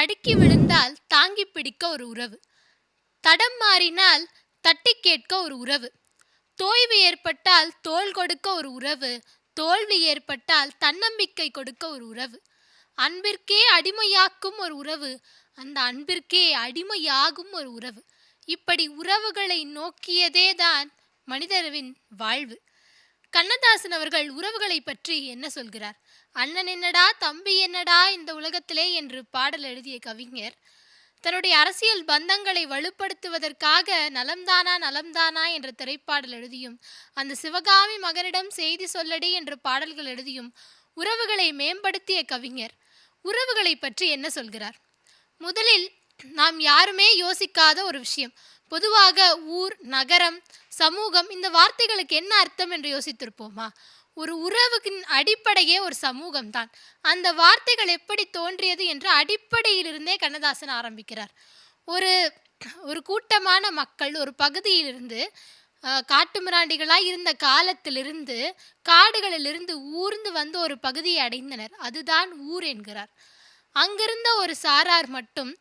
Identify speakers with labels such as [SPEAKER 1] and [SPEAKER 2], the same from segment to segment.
[SPEAKER 1] தடுக்கி விழுந்தால் தாங்கி பிடிக்க ஒரு உறவு தடம் மாறினால் தட்டி கேட்க ஒரு உறவு தோய்வு ஏற்பட்டால் தோல் கொடுக்க ஒரு உறவு தோல்வி ஏற்பட்டால் தன்னம்பிக்கை கொடுக்க ஒரு உறவு அன்பிற்கே அடிமையாக்கும் ஒரு உறவு அந்த அன்பிற்கே அடிமையாகும் ஒரு உறவு இப்படி உறவுகளை நோக்கியதே தான் மனிதரவின் வாழ்வு கண்ணதாசன் அவர்கள் உறவுகளை பற்றி என்ன சொல்கிறார் அண்ணன் என்னடா தம்பி என்னடா இந்த உலகத்திலே என்று பாடல் எழுதிய கவிஞர் தன்னுடைய அரசியல் பந்தங்களை வலுப்படுத்துவதற்காக நலம்தானா நலம்தானா என்ற திரைப்பாடல் எழுதியும் அந்த சிவகாமி மகனிடம் செய்தி சொல்லடி என்ற பாடல்கள் எழுதியும் உறவுகளை மேம்படுத்திய கவிஞர் உறவுகளை பற்றி என்ன சொல்கிறார் முதலில் நாம் யாருமே யோசிக்காத ஒரு விஷயம் பொதுவாக ஊர் நகரம் சமூகம் இந்த வார்த்தைகளுக்கு என்ன அர்த்தம் என்று யோசித்திருப்போமா ஒரு உறவுக்கின் அடிப்படையே ஒரு சமூகம் தான் அந்த வார்த்தைகள் எப்படி தோன்றியது என்று அடிப்படையிலிருந்தே கண்ணதாசன் ஆரம்பிக்கிறார் ஒரு ஒரு கூட்டமான மக்கள் ஒரு பகுதியிலிருந்து காட்டுமிராண்டிகளாக இருந்த காலத்திலிருந்து காடுகளிலிருந்து ஊர்ந்து வந்து ஒரு பகுதியை அடைந்தனர் அதுதான் ஊர் என்கிறார் அங்கிருந்த ஒரு சாரார் மட்டும்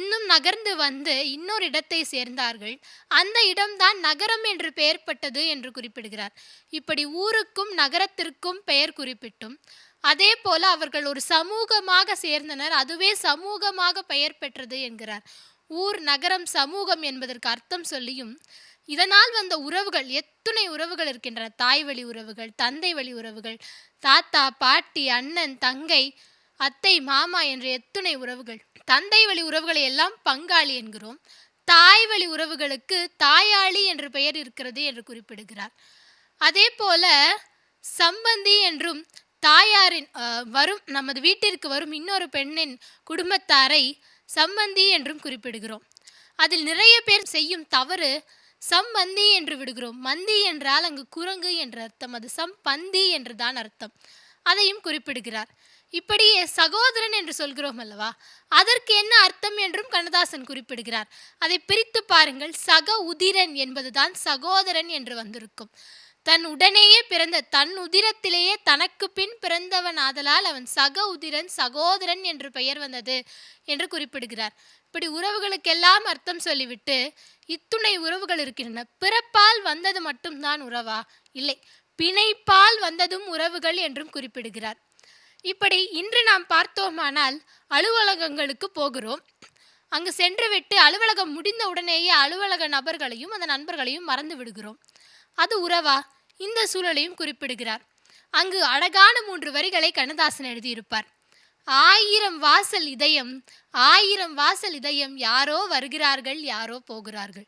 [SPEAKER 1] இன்னும் நகர்ந்து வந்து இன்னொரு இடத்தை சேர்ந்தார்கள் அந்த இடம்தான் நகரம் என்று பெயர் பட்டது என்று குறிப்பிடுகிறார் இப்படி ஊருக்கும் நகரத்திற்கும் பெயர் குறிப்பிட்டும் அதே போல அவர்கள் ஒரு சமூகமாக சேர்ந்தனர் அதுவே சமூகமாக பெயர் பெற்றது என்கிறார் ஊர் நகரம் சமூகம் என்பதற்கு அர்த்தம் சொல்லியும் இதனால் வந்த உறவுகள் எத்துணை உறவுகள் இருக்கின்றன தாய் வழி உறவுகள் தந்தை வழி உறவுகள் தாத்தா பாட்டி அண்ணன் தங்கை அத்தை மாமா என்ற எத்துணை உறவுகள் தந்தை வழி உறவுகளை எல்லாம் பங்காளி என்கிறோம் தாய் வழி உறவுகளுக்கு தாயாளி என்ற பெயர் இருக்கிறது என்று குறிப்பிடுகிறார் அதே போல சம்பந்தி என்றும் தாயாரின் வரும் நமது வீட்டிற்கு வரும் இன்னொரு பெண்ணின் குடும்பத்தாரை சம்பந்தி என்றும் குறிப்பிடுகிறோம் அதில் நிறைய பேர் செய்யும் தவறு சம்பந்தி என்று விடுகிறோம் மந்தி என்றால் அங்கு குரங்கு என்ற அர்த்தம் அது சம்பந்தி என்றுதான் அர்த்தம் அதையும் குறிப்பிடுகிறார் இப்படியே சகோதரன் என்று சொல்கிறோம் அல்லவா அதற்கு என்ன அர்த்தம் என்றும் கண்ணதாசன் குறிப்பிடுகிறார் அதை பிரித்து பாருங்கள் சக உதிரன் என்பதுதான் சகோதரன் என்று வந்திருக்கும் தன் உடனேயே பிறந்த தன் உதிரத்திலேயே தனக்கு பின் பிறந்தவன் ஆதலால் அவன் சக உதிரன் சகோதரன் என்று பெயர் வந்தது என்று குறிப்பிடுகிறார் இப்படி உறவுகளுக்கெல்லாம் அர்த்தம் சொல்லிவிட்டு இத்துணை உறவுகள் இருக்கின்றன பிறப்பால் வந்தது மட்டும்தான் உறவா இல்லை பிணைப்பால் வந்ததும் உறவுகள் என்றும் குறிப்பிடுகிறார் இப்படி இன்று நாம் பார்த்தோமானால் அலுவலகங்களுக்கு போகிறோம் அங்கு சென்றுவிட்டு அலுவலகம் முடிந்த உடனேயே அலுவலக நபர்களையும் அந்த நண்பர்களையும் மறந்து விடுகிறோம் அது உறவா இந்த சூழலையும் குறிப்பிடுகிறார் அங்கு அழகான மூன்று வரிகளை கண்ணதாசன் எழுதியிருப்பார் ஆயிரம் வாசல் இதயம் ஆயிரம் வாசல் இதயம் யாரோ வருகிறார்கள் யாரோ போகிறார்கள்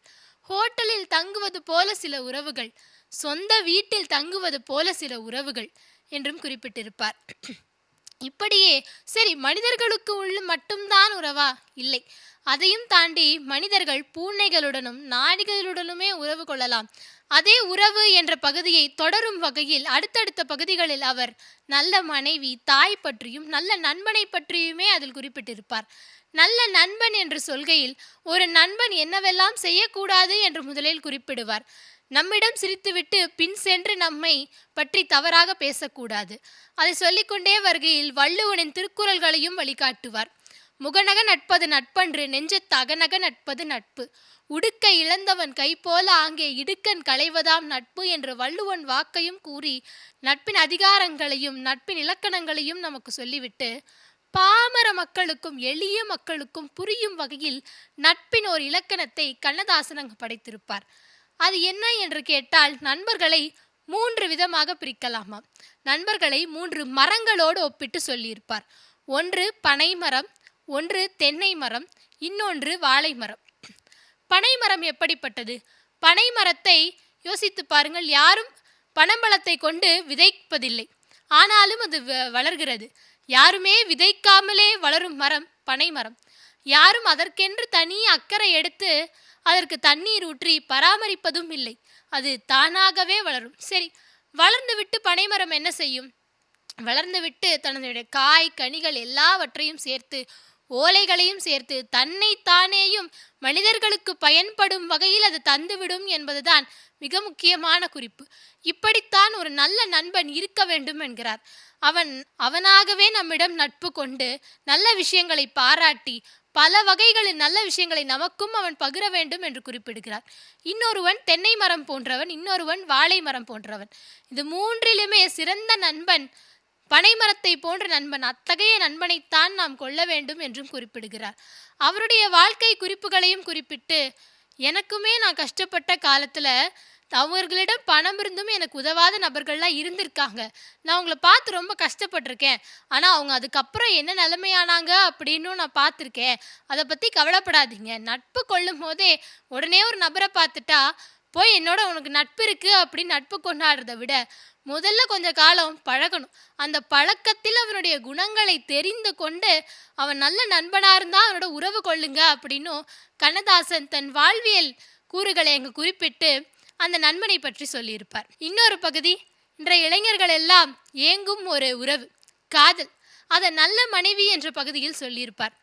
[SPEAKER 1] ஹோட்டலில் தங்குவது போல சில உறவுகள் சொந்த வீட்டில் தங்குவது போல சில உறவுகள் என்றும் குறிப்பிட்டிருப்பார் இப்படியே சரி மனிதர்களுக்கு உள்ள மட்டும்தான் உறவா இல்லை அதையும் தாண்டி மனிதர்கள் பூனைகளுடனும் நாடிகளுடனுமே உறவு கொள்ளலாம் அதே உறவு என்ற பகுதியை தொடரும் வகையில் அடுத்தடுத்த பகுதிகளில் அவர் நல்ல மனைவி தாய் பற்றியும் நல்ல நண்பனை பற்றியுமே அதில் குறிப்பிட்டிருப்பார் நல்ல நண்பன் என்று சொல்கையில் ஒரு நண்பன் என்னவெல்லாம் செய்யக்கூடாது என்று முதலில் குறிப்பிடுவார் நம்மிடம் சிரித்துவிட்டு பின் சென்று நம்மை பற்றி தவறாக பேசக்கூடாது அதை சொல்லிக்கொண்டே வருகையில் வள்ளுவனின் திருக்குறள்களையும் வழிகாட்டுவார் முகநக நட்பது நட்பன்று நெஞ்ச தகநக நட்பது நட்பு உடுக்க இழந்தவன் கை போல அங்கே இடுக்கன் களைவதாம் நட்பு என்று வள்ளுவன் வாக்கையும் கூறி நட்பின் அதிகாரங்களையும் நட்பின் இலக்கணங்களையும் நமக்கு சொல்லிவிட்டு பாமர மக்களுக்கும் எளிய மக்களுக்கும் புரியும் வகையில் நட்பின் ஒரு இலக்கணத்தை கண்ணதாசன் அங்கு படைத்திருப்பார் அது என்ன என்று கேட்டால் நண்பர்களை மூன்று விதமாக பிரிக்கலாமாம் நண்பர்களை மூன்று மரங்களோடு ஒப்பிட்டு சொல்லியிருப்பார் ஒன்று பனை மரம் ஒன்று தென்னை மரம் இன்னொன்று வாழை மரம் பனை மரம் எப்படிப்பட்டது பனை மரத்தை யோசித்து பாருங்கள் யாரும் பனம்பழத்தை கொண்டு விதைப்பதில்லை ஆனாலும் அது வளர்கிறது யாருமே விதைக்காமலே வளரும் மரம் பனை மரம் யாரும் அதற்கென்று தனி அக்கறை எடுத்து அதற்கு தண்ணீர் ஊற்றி பராமரிப்பதும் இல்லை அது தானாகவே வளரும் சரி வளர்ந்துவிட்டு பனைமரம் என்ன செய்யும் வளர்ந்துவிட்டு தன்னுடைய காய் கனிகள் எல்லாவற்றையும் சேர்த்து ஓலைகளையும் சேர்த்து தன்னை தானேயும் மனிதர்களுக்கு பயன்படும் வகையில் அது தந்துவிடும் என்பதுதான் மிக முக்கியமான குறிப்பு இப்படித்தான் ஒரு நல்ல நண்பன் இருக்க வேண்டும் என்கிறார் அவன் அவனாகவே நம்மிடம் நட்பு கொண்டு நல்ல விஷயங்களை பாராட்டி பல வகைகளின் நல்ல விஷயங்களை நமக்கும் அவன் பகிர வேண்டும் என்று குறிப்பிடுகிறார் இன்னொருவன் தென்னை மரம் போன்றவன் இன்னொருவன் வாழை மரம் போன்றவன் இது மூன்றிலுமே சிறந்த நண்பன் பனைமரத்தை போன்ற நண்பன் அத்தகைய நண்பனைத்தான் நாம் கொள்ள வேண்டும் என்றும் குறிப்பிடுகிறார் அவருடைய வாழ்க்கை குறிப்புகளையும் குறிப்பிட்டு எனக்குமே நான் கஷ்டப்பட்ட காலத்தில் அவர்களிடம் பணம் இருந்தும் எனக்கு உதவாத நபர்கள்லாம் இருந்திருக்காங்க நான் அவங்கள பார்த்து ரொம்ப கஷ்டப்பட்டிருக்கேன் ஆனால் அவங்க அதுக்கப்புறம் என்ன நிலைமையானாங்க அப்படின்னு நான் பார்த்துருக்கேன் அதை பற்றி கவலைப்படாதீங்க நட்பு கொள்ளும் போதே உடனே ஒரு நபரை பார்த்துட்டா போய் என்னோட உனக்கு நட்பு இருக்குது அப்படின்னு நட்பு கொண்டாடுறதை விட முதல்ல கொஞ்ச காலம் பழகணும் அந்த பழக்கத்தில் அவனுடைய குணங்களை தெரிந்து கொண்டு அவன் நல்ல நண்பனாக இருந்தால் அவனோட உறவு கொள்ளுங்க அப்படின்னும் கண்ணதாசன் தன் வாழ்வியல் கூறுகளை அங்கே குறிப்பிட்டு அந்த நண்பனை பற்றி சொல்லியிருப்பார் இன்னொரு பகுதி இன்றைய இளைஞர்கள் எல்லாம் ஏங்கும் ஒரு உறவு காதல் அதை நல்ல மனைவி என்ற பகுதியில் சொல்லியிருப்பார்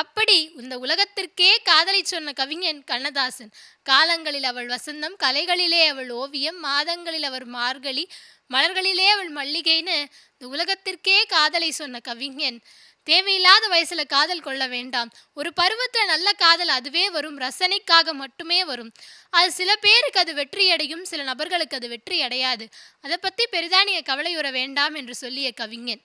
[SPEAKER 1] அப்படி இந்த உலகத்திற்கே காதலை சொன்ன கவிஞன் கண்ணதாசன் காலங்களில் அவள் வசந்தம் கலைகளிலே அவள் ஓவியம் மாதங்களில் அவர் மார்கழி மலர்களிலே அவள் மல்லிகைன்னு இந்த உலகத்திற்கே காதலை சொன்ன கவிஞன் தேவையில்லாத வயசுல காதல் கொள்ள வேண்டாம் ஒரு பருவத்துல நல்ல காதல் அதுவே வரும் ரசனைக்காக மட்டுமே வரும் அது சில பேருக்கு அது வெற்றி அடையும் சில நபர்களுக்கு அது வெற்றி அடையாது அதை பத்தி பெரிதானிய நீங்க கவலையுற வேண்டாம் என்று சொல்லிய கவிஞன்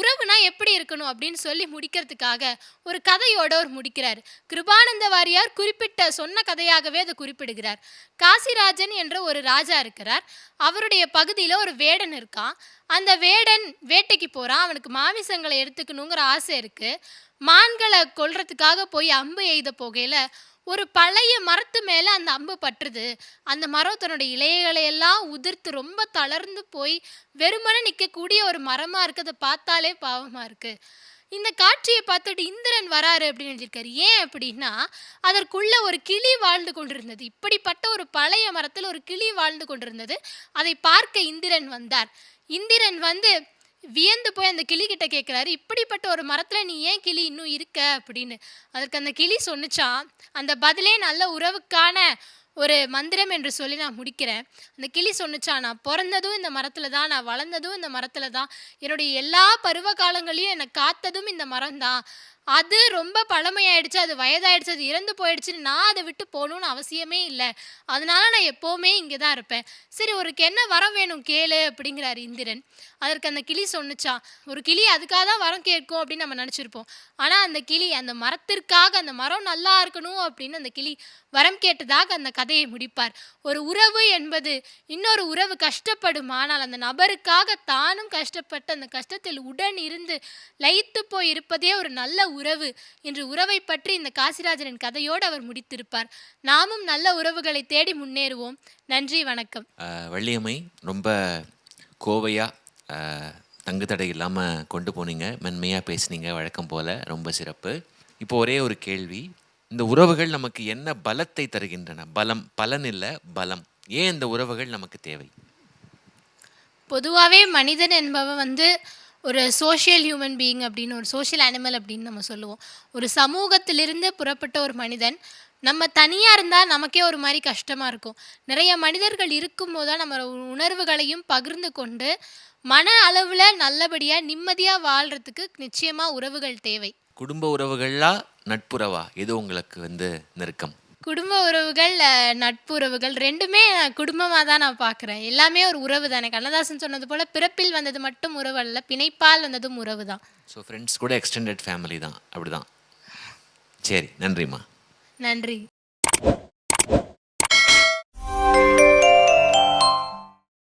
[SPEAKER 1] உறவுனா எப்படி இருக்கணும் அப்படின்னு சொல்லி முடிக்கிறதுக்காக ஒரு கதையோட ஒரு முடிக்கிறார் கிருபானந்த வாரியார் குறிப்பிட்ட சொன்ன கதையாகவே அதை குறிப்பிடுகிறார் காசிராஜன் என்ற ஒரு ராஜா இருக்கிறார் அவருடைய பகுதியில் ஒரு வேடன் இருக்கான் அந்த வேடன் வேட்டைக்கு போகிறான் அவனுக்கு மாமிசங்களை எடுத்துக்கணுங்கிற ஆசை இருக்குது மான்களை கொல்றதுக்காக போய் அம்பு எய்த போகையில் ஒரு பழைய மரத்து மேலே அந்த அம்பு பட்டுருது அந்த மரம் தன்னோட இலைகளை எல்லாம் உதிர்த்து ரொம்ப தளர்ந்து போய் வெறுமனே நிற்கக்கூடிய ஒரு மரமாக இருக்குது அதை பார்த்தாலே பாவமாக இருக்குது இந்த காட்சியை பார்த்துட்டு இந்திரன் வராரு அப்படின்னு எழுதியிருக்காரு ஏன் அப்படின்னா அதற்குள்ள ஒரு கிளி வாழ்ந்து கொண்டிருந்தது இப்படிப்பட்ட ஒரு பழைய மரத்தில் ஒரு கிளி வாழ்ந்து கொண்டிருந்தது அதை பார்க்க இந்திரன் வந்தார் இந்திரன் வந்து வியந்து போய் அந்த கிளி கிட்ட கேட்குறாரு இப்படிப்பட்ட ஒரு மரத்தில் நீ ஏன் கிளி இன்னும் இருக்க அப்படின்னு அதற்கு அந்த கிளி சொன்னிச்சா அந்த பதிலே நல்ல உறவுக்கான ஒரு மந்திரம் என்று சொல்லி நான் முடிக்கிறேன் அந்த கிளி சொன்னிச்சா நான் பிறந்ததும் இந்த மரத்தில் தான் நான் வளர்ந்ததும் இந்த மரத்தில் தான் என்னுடைய எல்லா பருவ காலங்களையும் என்னை காத்ததும் இந்த மரம் தான் அது ரொம்ப பழமையாயிடுச்சு அது வயதாயிடுச்சு அது இறந்து போயிடுச்சுன்னு நான் அதை விட்டு போகணும்னு அவசியமே இல்லை அதனால நான் எப்போவுமே இங்கே தான் இருப்பேன் சரி ஒரு கென்ன வரம் வேணும் கேளு அப்படிங்கிறார் இந்திரன் அதற்கு அந்த கிளி சொன்னுச்சா ஒரு கிளி அதுக்காக தான் வரம் கேட்கும் அப்படின்னு நம்ம நினச்சிருப்போம் ஆனால் அந்த கிளி அந்த மரத்திற்காக அந்த மரம் நல்லா இருக்கணும் அப்படின்னு அந்த கிளி வரம் கேட்டதாக அந்த கதையை முடிப்பார் ஒரு உறவு என்பது இன்னொரு உறவு கஷ்டப்படும் ஆனால் அந்த நபருக்காக தானும் கஷ்டப்பட்டு அந்த கஷ்டத்தில் உடன் இருந்து லயித்து போய் இருப்பதே ஒரு நல்ல உறவு என்று உறவை பற்றி இந்த காசிராஜனின் கதையோடு அவர் முடித்திருப்பார் நாமும் நல்ல உறவுகளை தேடி முன்னேறுவோம் நன்றி வணக்கம்
[SPEAKER 2] வள்ளியம்மை ரொம்ப கோவையாக தங்கு தடை இல்லாமல் கொண்டு போனீங்க மென்மையாக பேசுனீங்க வழக்கம் போல ரொம்ப சிறப்பு இப்போ ஒரே ஒரு கேள்வி இந்த உறவுகள் நமக்கு என்ன பலத்தை தருகின்றன பலம் பலன் இல்லை பலம் ஏன் இந்த உறவுகள் நமக்கு தேவை
[SPEAKER 1] பொதுவாகவே மனிதன் என்பவன் வந்து ஒரு சோஷியல் ஹியூமன் பீயிங் அப்படின்னு ஒரு சோஷியல் அனிமல் அப்படின்னு நம்ம சொல்லுவோம் ஒரு சமூகத்திலிருந்து புறப்பட்ட ஒரு மனிதன் நம்ம தனியாக இருந்தால் நமக்கே ஒரு மாதிரி கஷ்டமாக இருக்கும் நிறைய மனிதர்கள் இருக்கும்போது தான் நம்ம உணர்வுகளையும் பகிர்ந்து கொண்டு மன அளவில் நல்லபடியாக நிம்மதியாக வாழ்கிறதுக்கு நிச்சயமாக உறவுகள் தேவை
[SPEAKER 2] குடும்ப உறவுகளா நட்புறவா எது உங்களுக்கு வந்து நெருக்கம்
[SPEAKER 1] குடும்ப உறவுகள் நட்பு உறவுகள் ரெண்டுமே குடும்பமாக தான் நான் பார்க்குறேன் எல்லாமே ஒரு உறவு தானே கண்ணதாசன் சொன்னது போல் பிறப்பில் வந்தது மட்டும் உறவு அல்ல பிணைப்பால் வந்ததும் உறவு தான்
[SPEAKER 2] ஸோ ஃப்ரெண்ட்ஸ் கூட எக்ஸ்டெண்டட் ஃபேமிலி தான் அப்படி தான் சரி நன்றிம்மா
[SPEAKER 1] நன்றி